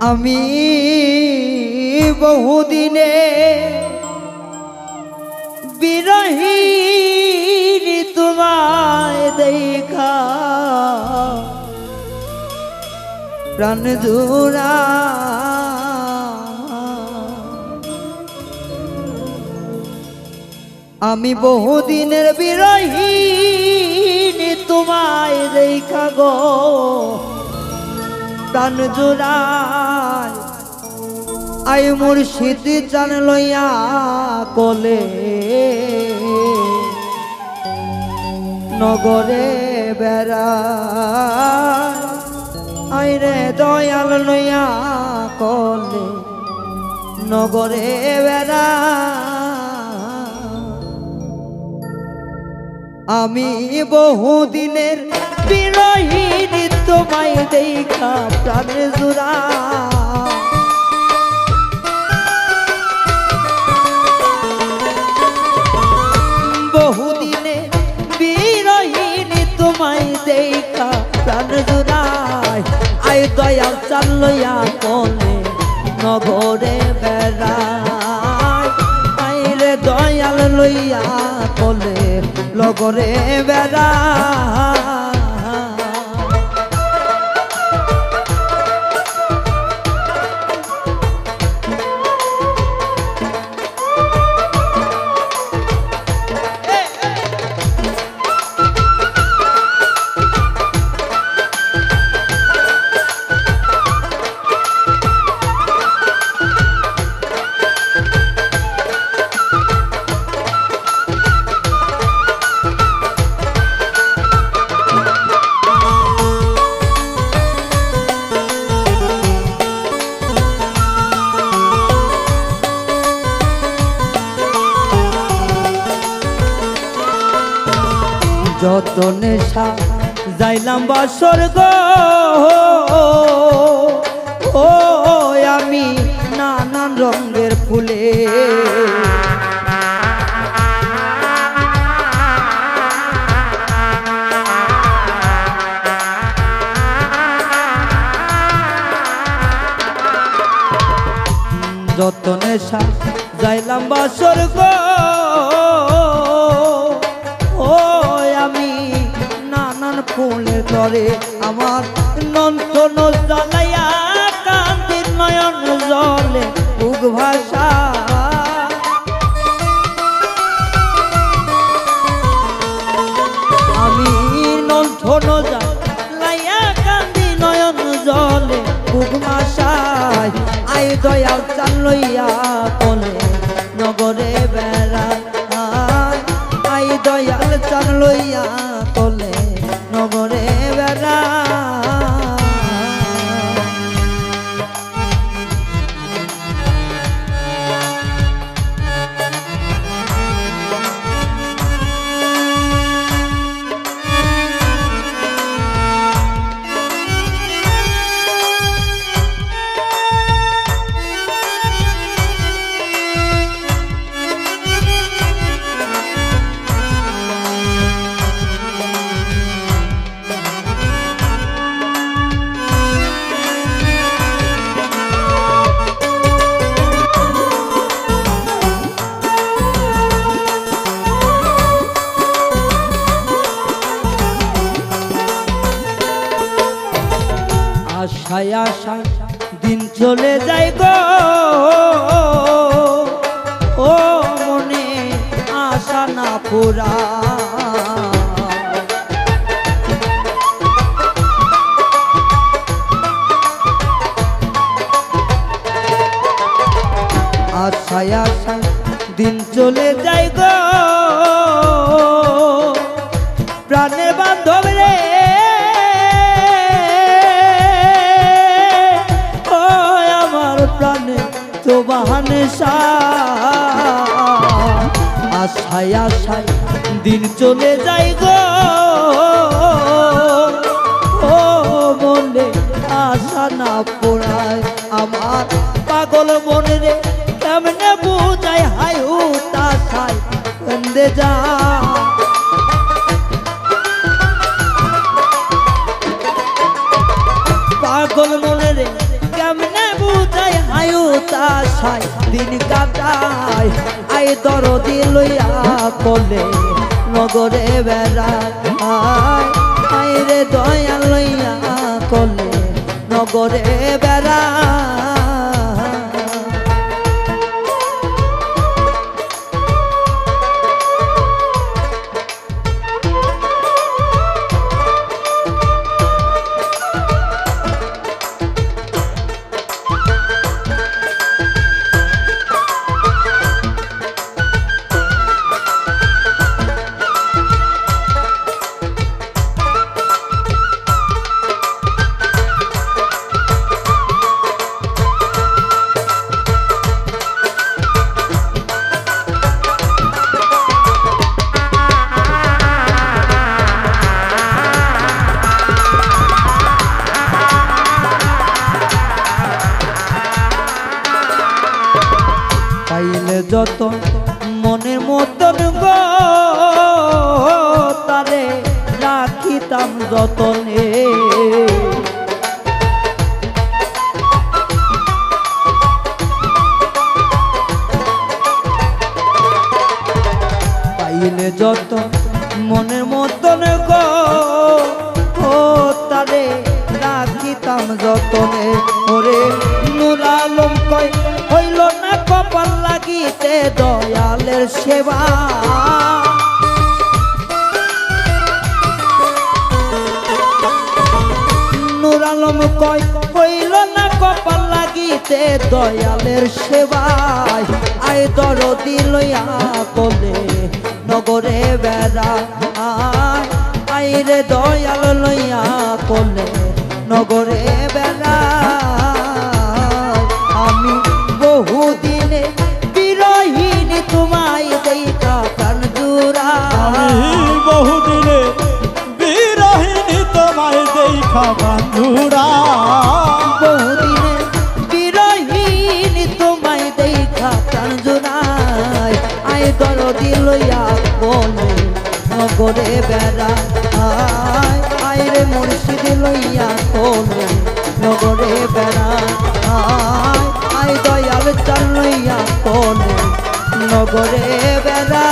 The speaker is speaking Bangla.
আমি বহুদিনে বিরহীন তোমায় দেখা প্রাণ জোড়া আমি বহুদিনের বিরহীন তোমায় দেখা গো। প্রাণ জোড়ায় আই মুর্শিদ জান লইয়া কলে। নগরে বেড়া। আই রে দয়াল লইয়া কলে। নগরে বেড়া। আমি বহুদিনের বিরহীন তোমায় দেখা প্রাণ জোড়া। দয়াল চালইয়া কলে নগরে বেড়ায়। আইরে দয়াল লইয়া কলে লগরে বেড়ায়। যত নেশা যাইলাম বা স্বর্গ। ও, আমি নানান রঙের ফুলে। যত নেশা যাইলাম বা স্বর্গ। ফুলের তরে আমার নন্তন জ্বালাইয়া কান্তির নয়ন জলে উগ ভাষা আমি দয়াল চাল লইয়া কলে নগরে বেড়ায় আই দয়াল চাল লইয়া কলে নগরে বেড়ায় আশায় দিন চলে যায় গো। ও মনে আশা না পুরা। আশায় আশায় দিন চলে যায় গো। আশায় আশায় দিন চলে যায় গো। ও মনে আশা না পড়ায় আমার পাগল মনে রে কেমনে বুঝায় হাই হুতাশায় বন্দে যা তাসাই দিন কাটাই আই দরদি লইয়া কলে নগরে বেড়ায়। আই রে দয়া লইয়া কলে নগরে বেড়ায়। যত মনের মতন গো রাখিতাম যতনে। পাইলে যত মনের মতন গো রাখিতাম যতনে। ওরে নুর আলম কয়, হইল না কপাল লাগিতে দয়ালের সেবা। নুর আলম কয় হইল না কপাল লাগিতে দয়ালের সেবায় আয় দরদি লইয়া কলে নগরে বেড়া। আয় আয় রে দয়াল লইয়া কলে নগরে বেড়া। নগরে বেড়া আয় দয়াল চাল লইয়া নগরে বেড়া